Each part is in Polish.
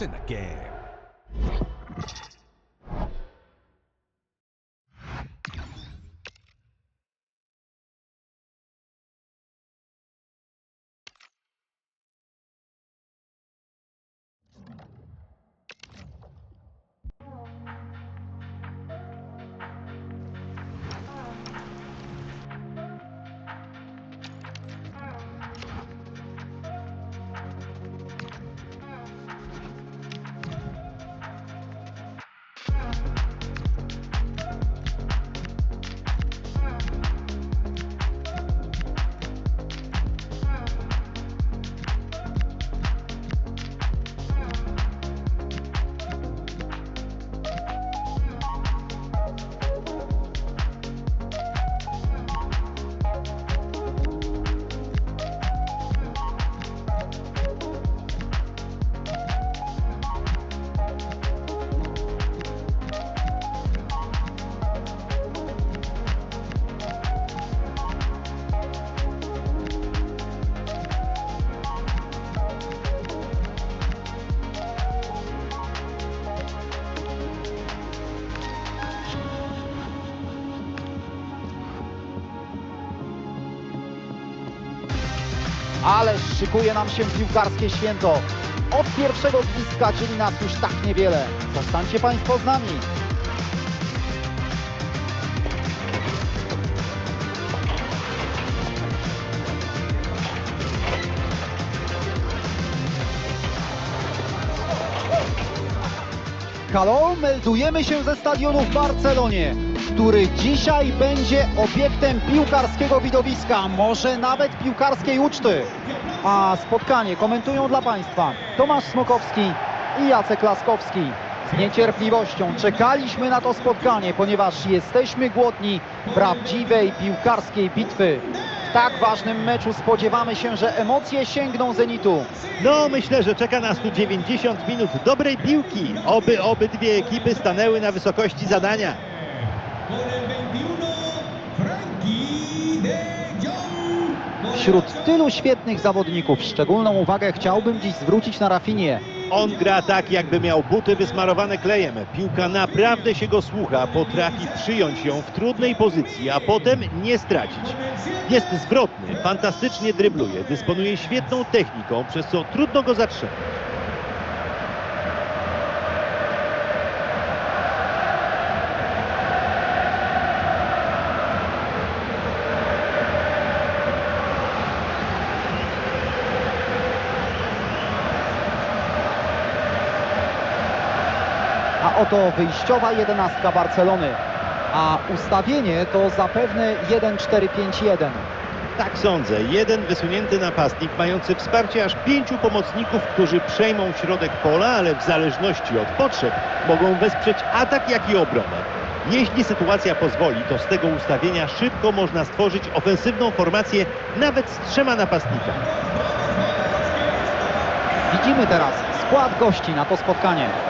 In the game. Ależ szykuje nam się piłkarskie święto. Od pierwszego gwizdka dzieli nas już tak niewiele. Zostańcie Państwo z nami. Halo, meldujemy się ze stadionu w Barcelonie, który dzisiaj będzie obiektem piłkarskiego widowiska, może nawet piłkarskiej uczty. A spotkanie komentują dla Państwa Tomasz Smokowski i Jacek Laskowski. Z niecierpliwością czekaliśmy na to spotkanie, ponieważ jesteśmy głodni prawdziwej piłkarskiej bitwy. W tak ważnym meczu spodziewamy się, że emocje sięgną zenitu. No, myślę, że czeka nas tu 90 minut dobrej piłki. Oby obydwie ekipy stanęły na wysokości zadania. Wśród tylu świetnych zawodników szczególną uwagę chciałbym dziś zwrócić na Rafinię. On gra tak, jakby miał buty wysmarowane klejem. Piłka naprawdę się go słucha, potrafi przyjąć ją w trudnej pozycji, a potem nie stracić. Jest zwrotny, fantastycznie drybluje, dysponuje świetną techniką, przez co trudno go zatrzymać. Oto wyjściowa jedenastka Barcelony. A ustawienie to zapewne 1-4-5-1. Tak sądzę. Jeden wysunięty napastnik mający wsparcie aż pięciu pomocników, którzy przejmą środek pola, ale w zależności od potrzeb mogą wesprzeć atak, jak i obronę. Jeśli sytuacja pozwoli, to z tego ustawienia szybko można stworzyć ofensywną formację nawet z trzema napastnikami. Widzimy teraz skład gości na to spotkanie.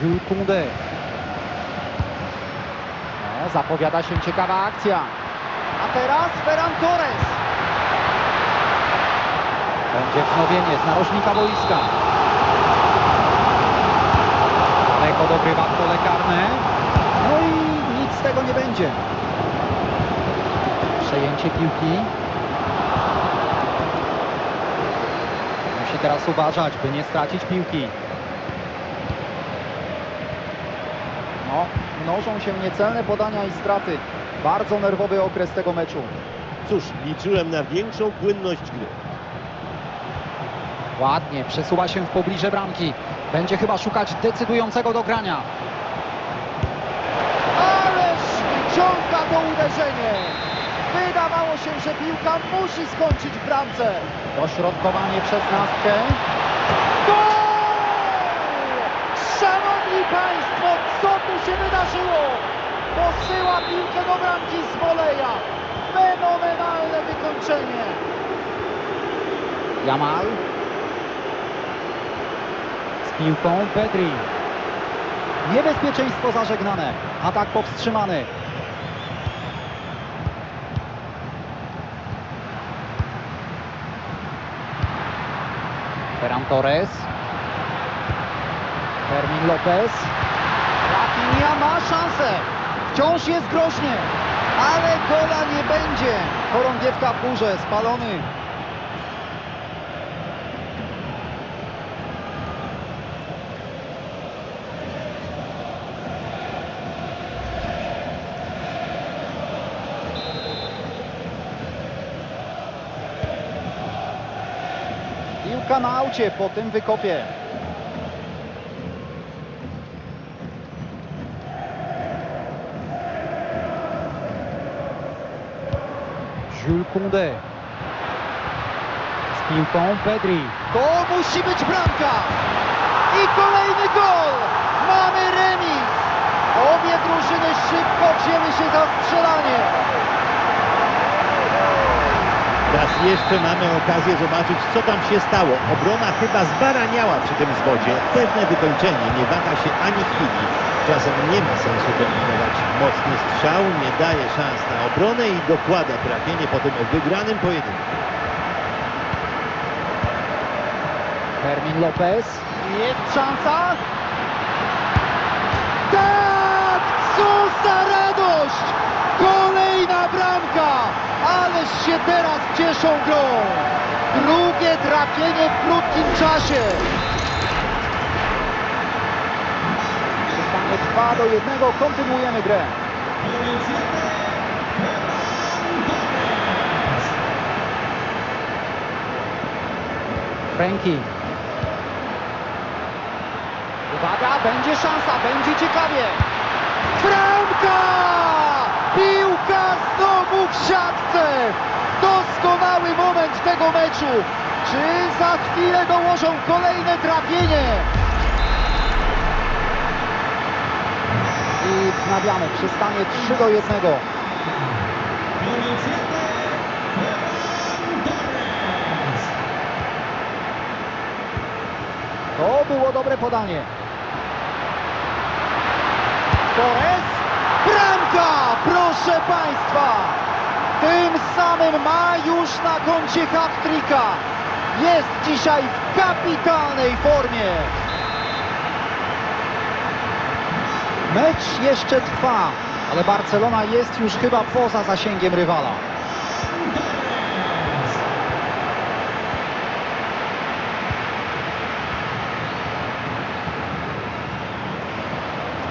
Jules Koundé. No, zapowiada się ciekawa akcja. A teraz Ferran Torres. Będzie wznowienie z narożnika boiska. Daleko dogrywa w pole karne. No i nic z tego nie będzie. Przejęcie piłki. Musi teraz uważać, by nie stracić piłki. No, mnożą się niecelne podania i straty. Bardzo nerwowy okres tego meczu. Cóż, liczyłem na większą płynność gry. Ładnie, przesuwa się w pobliże bramki. Będzie chyba szukać decydującego dogrania. Ależ wyciąga to uderzenie. Wydawało się, że piłka musi skończyć w bramce. Dośrodkowanie przez nastkę. Gol! Szanowni Państwo, co tu się wydarzyło? Posyła piłkę do bramki z woleja. Fenomenalne wykończenie. Jamal. Z piłką Pedri. Niebezpieczeństwo zażegnane. Atak powstrzymany. Ferran Torres. Fermin Lopez. Ma szansę. Wciąż jest groźnie. Ale gola nie będzie. Chorągiewka w górze, spalony. Piłka na aucie po tym wykopie. Jules Koundé. Z piłką Pedri. To musi być bramka! I kolejny gol! Mamy remis! Obie drużyny szybko wzięły się za strzelanie. Raz jeszcze mamy okazję zobaczyć, co tam się stało. Obrona chyba zbaraniała przy tym zwodzie. Pewne wykończenie nie waha się ani chwili. Czasem nie ma sensu kombinować. Mocny strzał nie daje szans na obronę i dokłada trafienie po tym wygranym pojedynku. Fermin Lopez. Jest szansa. Tak! Co za radość! Kolejna bramka! Ależ się teraz cieszą grą. Drugie trafienie w krótkim czasie. Przy stanie 2 do 1 kontynuujemy grę. Con el 7, Ferran Torres. Franki. Uwaga, będzie szansa, będzie ciekawie. Bramka! Piłka znowu w siatce! Doskonały moment tego meczu. Czy za chwilę dołożą kolejne trafienie? I wznawiamy przystanie 3 do 1. Con el 7, Ferran Torres. To było dobre podanie. Torres. Bramka! Proszę Państwa! Tym samym ma już na koncie hat-tricka. Jest dzisiaj w kapitalnej formie. Mecz jeszcze trwa, ale Barcelona jest już chyba poza zasięgiem rywala.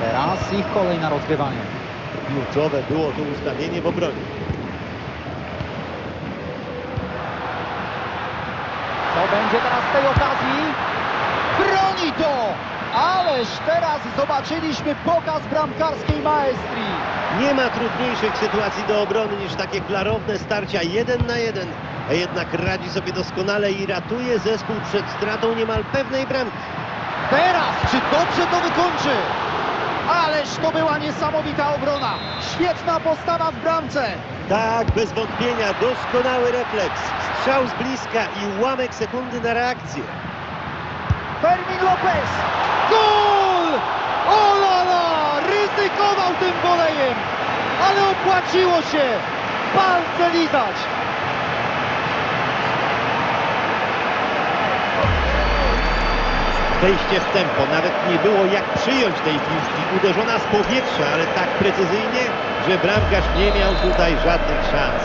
Teraz ich kolej na rozgrywanie. Kluczowe było to ustawienie w obronie. Co będzie teraz z tej okazji? Broni to! Ależ teraz zobaczyliśmy pokaz bramkarskiej maestrii. Nie ma trudniejszych sytuacji do obrony niż takie klarowne starcia jeden na jeden. A jednak radzi sobie doskonale i ratuje zespół przed stratą niemal pewnej bramki. Teraz, czy dobrze to wykończy? Ależ to była niesamowita obrona. Świetna postawa w bramce. Tak, bez wątpienia, doskonały refleks. Strzał z bliska i ułamek sekundy na reakcję. Fermin Lopez. Gol! O la la! Ryzykował tym wolejem, ale opłaciło się. Palce lizać. Wejście w tempo, nawet nie było jak przyjąć tej piłki. Uderzona z powietrza, ale tak precyzyjnie, że bramkarz nie miał tutaj żadnych szans.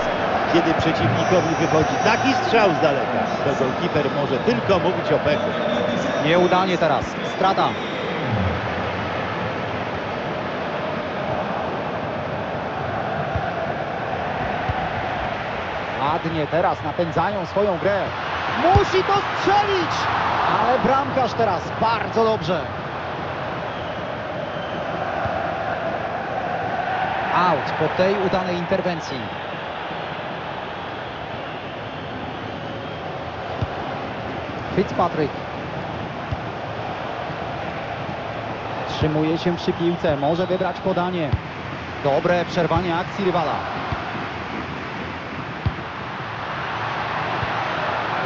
Kiedy przeciwnikowi wychodzi taki strzał z daleka, to golkiper może tylko mówić o pechu. Nieudanie teraz. Strata. Ładnie teraz napędzają swoją grę. Musi to strzelić! Ale bramkarz teraz bardzo dobrze. Out po tej udanej interwencji. Fitzpatrick. Trzymuje się przy piłce, może wybrać podanie. Dobre przerwanie akcji rywala.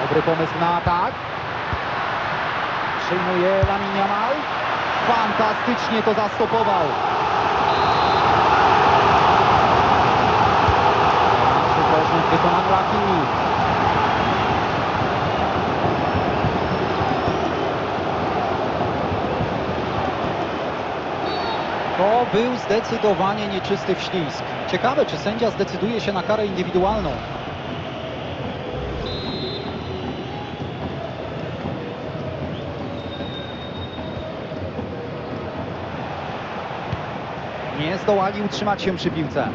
Dobry pomysł na atak. Przyjmuje Lamin Yamal. Fantastycznie to zastopował. Przykośnik w wykonaniu Hakimi. To był zdecydowanie nieczysty wślizg. Ciekawe, czy sędzia zdecyduje się na karę indywidualną. Nie zdołali utrzymać się przy piłce.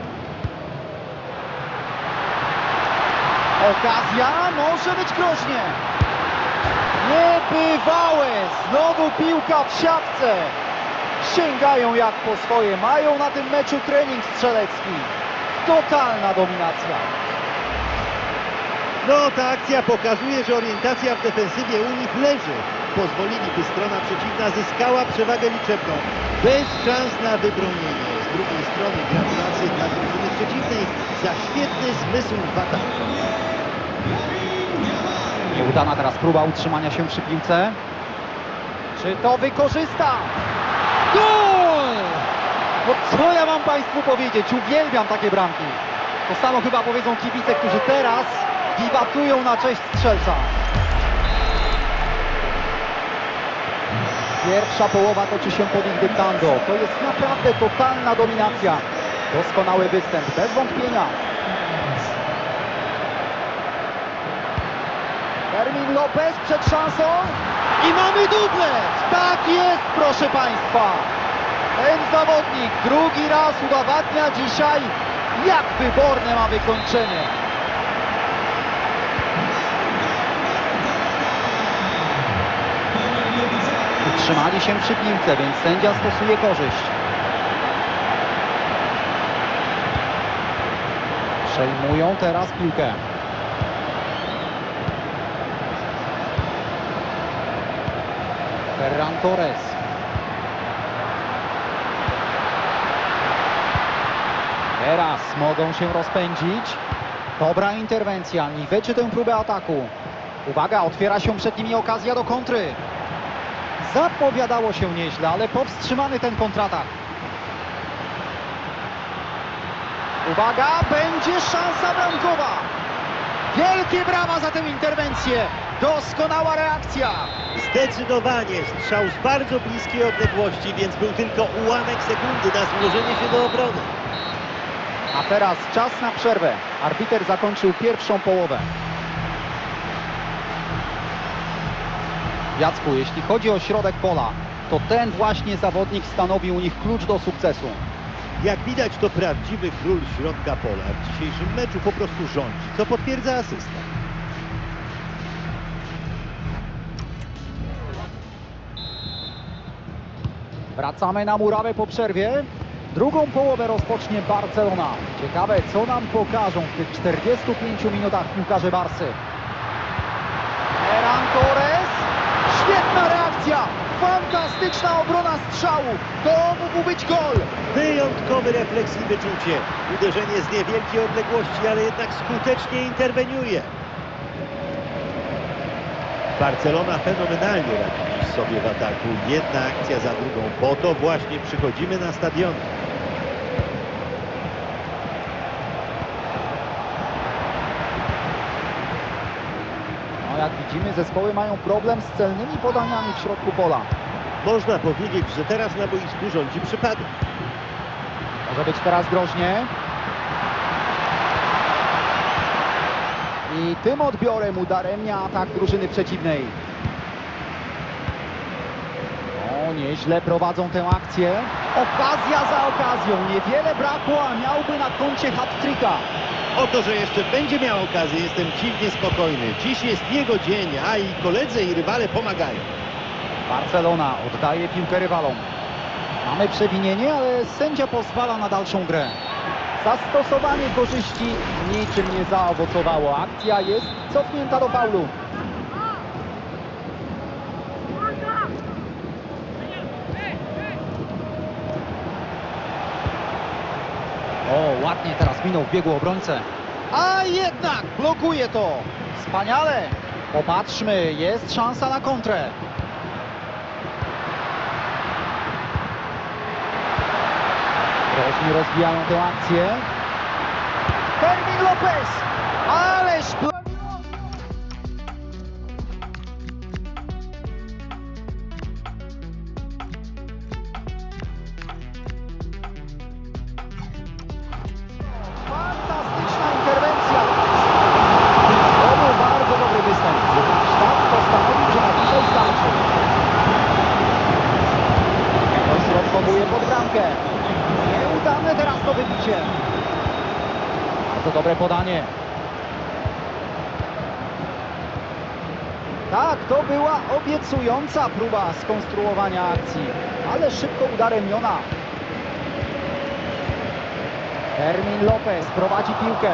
Okazja może być groźnie. Niebywałe! Znowu piłka w siatce. Sięgają jak po swoje. Mają na tym meczu trening strzelecki. Totalna dominacja. No, ta akcja pokazuje, że orientacja w defensywie u nich leży. Pozwolili, by strona przeciwna zyskała przewagę liczebną. Bez szans na wybronienie. Z drugiej strony gratulacje dla drużyny przeciwnej za świetny zmysł w ataku. Nieudana teraz próba utrzymania się przy piłce. Czy to wykorzysta? Gol! No co ja mam Państwu powiedzieć? Uwielbiam takie bramki. To samo chyba powiedzą kibice, którzy teraz wiwatują na cześć strzelca. Pierwsza połowa toczy się pod ich dyktando. To jest naprawdę totalna dominacja. Doskonały występ, bez wątpienia. Fermin Lopez przed szansą i mamy dublet! Tak jest, proszę Państwa! Ten zawodnik drugi raz udowadnia dzisiaj, jak wyborne ma wykończenie. Utrzymali się przy piłce, więc sędzia stosuje korzyść. Przejmują teraz piłkę. Ferran Torres. Teraz mogą się rozpędzić. Dobra interwencja, niweczy tę próbę ataku. Uwaga, otwiera się przed nimi okazja do kontry. Zapowiadało się nieźle, ale powstrzymany ten kontratak. Uwaga, będzie szansa bramkowa. Wielkie brawa za tę interwencję. Doskonała reakcja. Zdecydowanie strzał z bardzo bliskiej odległości, więc był tylko ułamek sekundy na złożenie się do obrony. A teraz czas na przerwę. Arbiter zakończył pierwszą połowę. Jacku, jeśli chodzi o środek pola, to ten właśnie zawodnik stanowi u nich klucz do sukcesu. Jak widać, to prawdziwy król środka pola. W dzisiejszym meczu po prostu rządzi, co potwierdza asysta. Wracamy na murawę po przerwie. Drugą połowę rozpocznie Barcelona. Ciekawe, co nam pokażą w tych 45 minutach piłkarze Barsy. Ferran Torres. Świetna reakcja. Fantastyczna obrona strzału. To mógł być gol. Wyjątkowy refleks i wyczucie. Uderzenie z niewielkiej odległości, ale jednak skutecznie interweniuje. Barcelona fenomenalnie radzi sobie w ataku. Jedna akcja za drugą. Po to właśnie przychodzimy na stadion. No jak widzimy, zespoły mają problem z celnymi podaniami w środku pola. Można powiedzieć, że teraz na boisku rządzi przypadek. Może być teraz groźnie. I tym odbiorem udaremnia atak drużyny przeciwnej. O, nieźle prowadzą tę akcję. Okazja za okazją. Niewiele brakło, a miałby na koncie hat-tricka. O to, że jeszcze będzie miał okazję, jestem dziwnie spokojny. Dziś jest jego dzień, a i koledzy i rywale pomagają. Barcelona oddaje piłkę rywalom. Mamy przewinienie, ale sędzia pozwala na dalszą grę. Zastosowanie korzyści niczym nie zaowocowało. Akcja jest cofnięta do faulu. O, ładnie teraz minął, biegł obrońcę. A jednak blokuje to. Wspaniale. Popatrzmy, jest szansa na kontrę. Groźnie rozwijają tę akcję. Fermin Lopez! Ależ... obiecująca próba skonstruowania akcji, ale szybko udarem Jona. Fermin Lopez prowadzi piłkę.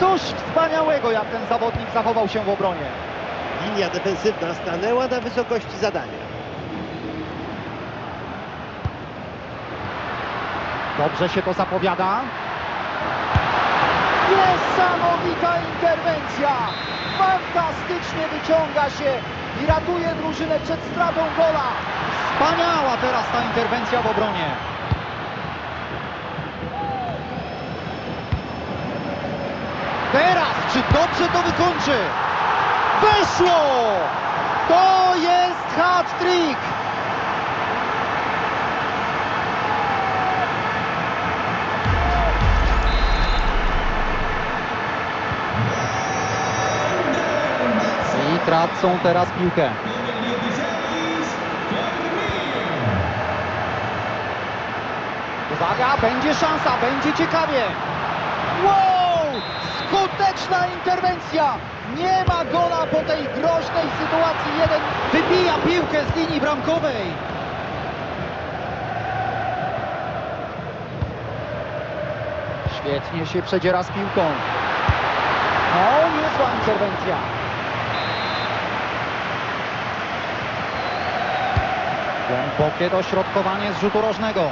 Coś wspaniałego, jak ten zawodnik zachował się w obronie. Linia defensywna stanęła na wysokości zadania. Dobrze się to zapowiada. Niesamowita interwencja! Fantastycznie wyciąga się i ratuje drużynę przed stratą gola. Wspaniała teraz ta interwencja w obronie. Teraz, czy dobrze to wykończy? Weszło! To jest hat-trick! Tracą teraz piłkę. Numer 16, Fermin. Uwaga, będzie szansa, będzie ciekawie. Wow! Skuteczna interwencja! Nie ma gola po tej groźnej sytuacji. Jeden wybija piłkę z linii bramkowej. Świetnie się przedziera z piłką. No, niezła interwencja. Głębokie dośrodkowanie z rzutu rożnego.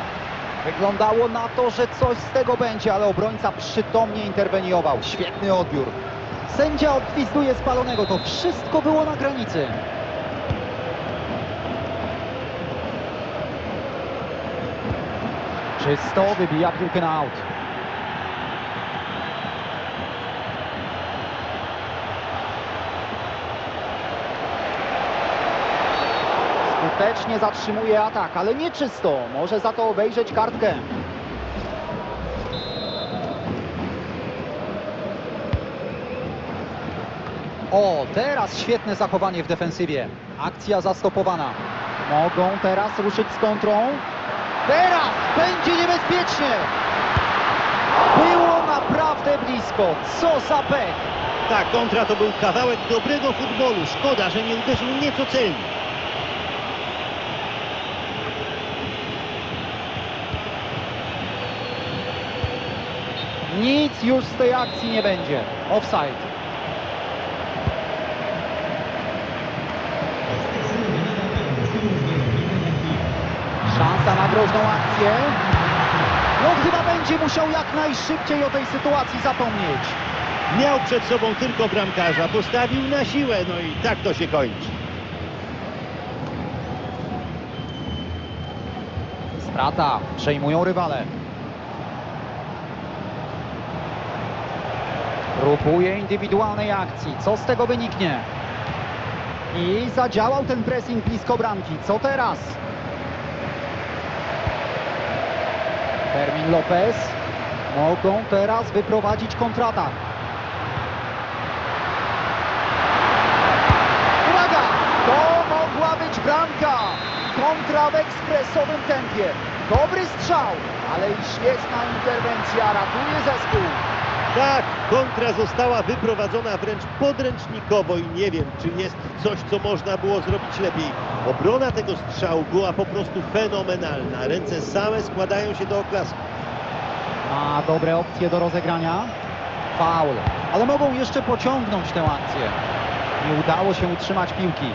Wyglądało na to, że coś z tego będzie, ale obrońca przytomnie interweniował. Świetny odbiór. Sędzia odgwizduje spalonego. To wszystko było na granicy. Czysto wybija piłkę na aut. Skutecznie zatrzymuje atak, ale nie czysto. Może za to obejrzeć kartkę. O, teraz świetne zachowanie w defensywie. Akcja zastopowana. Mogą teraz ruszyć z kontrą. Teraz będzie niebezpiecznie. Było naprawdę blisko. Co za pech. Ta kontra to był kawałek dobrego futbolu. Szkoda, że nie uderzył nieco celnie. Nic już z tej akcji nie będzie. Offside. Szansa na groźną akcję. No chyba będzie musiał jak najszybciej o tej sytuacji zapomnieć. Miał przed sobą tylko bramkarza, postawił na siłę, no i tak to się kończy. Strata. Przejmują rywale. Próbuje indywidualnej akcji. Co z tego wyniknie? I zadziałał ten pressing blisko bramki. Co teraz? Fermin Lopez. Mogą teraz wyprowadzić kontratak. Uwaga! To mogła być bramka! Kontra w ekspresowym tempie. Dobry strzał, ale i świetna interwencja ratuje zespół. Tak, kontra została wyprowadzona wręcz podręcznikowo i nie wiem, czy jest coś, co można było zrobić lepiej. Obrona tego strzału była po prostu fenomenalna. Ręce same składają się do oklasku. Ma dobre opcje do rozegrania. Faul, ale mogą jeszcze pociągnąć tę akcję. Nie udało się utrzymać piłki.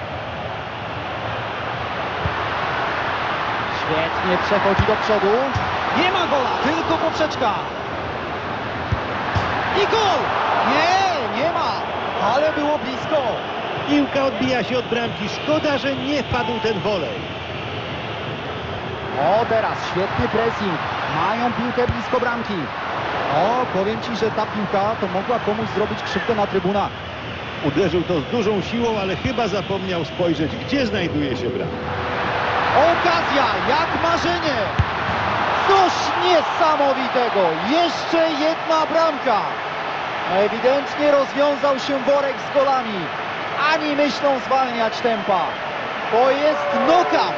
Świetnie przechodzi do przodu. Nie ma gola, tylko poprzeczka. I gol! Nie, nie ma, ale było blisko. Piłka odbija się od bramki. Szkoda, że nie wpadł ten wolej. O, teraz świetny pressing. Mają piłkę blisko bramki. O, powiem Ci, że ta piłka to mogła komuś zrobić krzywdę na trybunach. Uderzył to z dużą siłą, ale chyba zapomniał spojrzeć, gdzie znajduje się bramka. Okazja, jak marzenie! Coś niesamowitego! Jeszcze jedna bramka! Ewidentnie rozwiązał się worek z golami. Ani myślą zwalniać tempa. To jest knockout!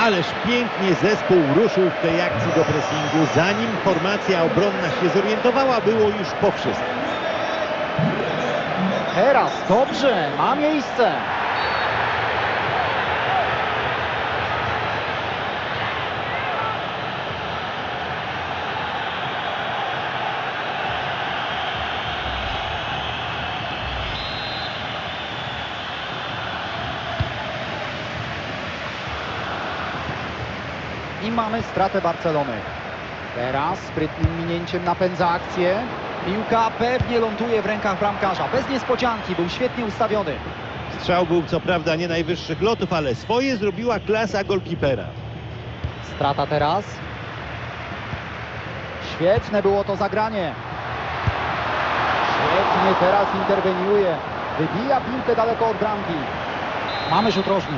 Ależ pięknie zespół ruszył w tej akcji do pressingu. Zanim formacja obronna się zorientowała, było już po wszystkim. Teraz dobrze, ma miejsce. Mamy stratę Barcelony. Teraz sprytnym minięciem napędza akcję. Piłka pewnie ląduje w rękach bramkarza. Bez niespodzianki, był świetnie ustawiony. Strzał był co prawda nie najwyższych lotów, ale swoje zrobiła klasa golkipera. Strata teraz. Świetne było to zagranie. Świetnie teraz interweniuje. Wybija piłkę daleko od bramki. Mamy rzut rożny.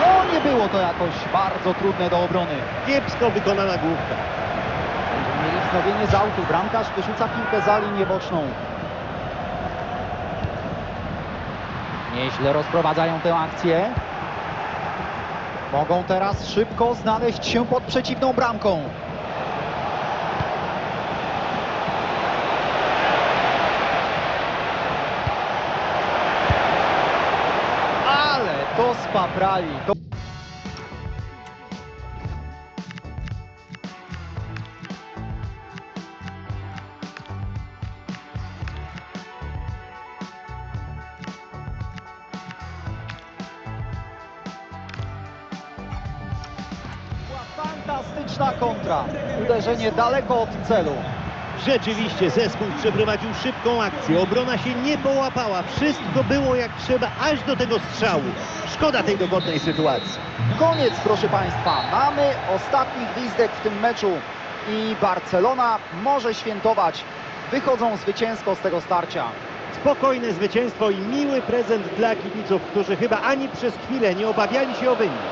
No nie było to jakoś bardzo trudne do obrony. Kiepsko wykonana główka. Będziemy mieli wznowienie z autu. Bramkarz wyrzuca piłkę za linię boczną. Nieźle rozprowadzają tę akcję. Mogą teraz szybko znaleźć się pod przeciwną bramką. Ale to spaprali. To... Uderzenie daleko od celu. Rzeczywiście zespół przeprowadził szybką akcję. Obrona się nie połapała. Wszystko było jak trzeba, aż do tego strzału. Szkoda tej dogodnej sytuacji. Koniec, proszę Państwa. Mamy ostatni gwizdek w tym meczu i Barcelona może świętować. Wychodzą zwycięsko z tego starcia. Spokojne zwycięstwo i miły prezent dla kibiców, którzy chyba ani przez chwilę nie obawiali się o wynik.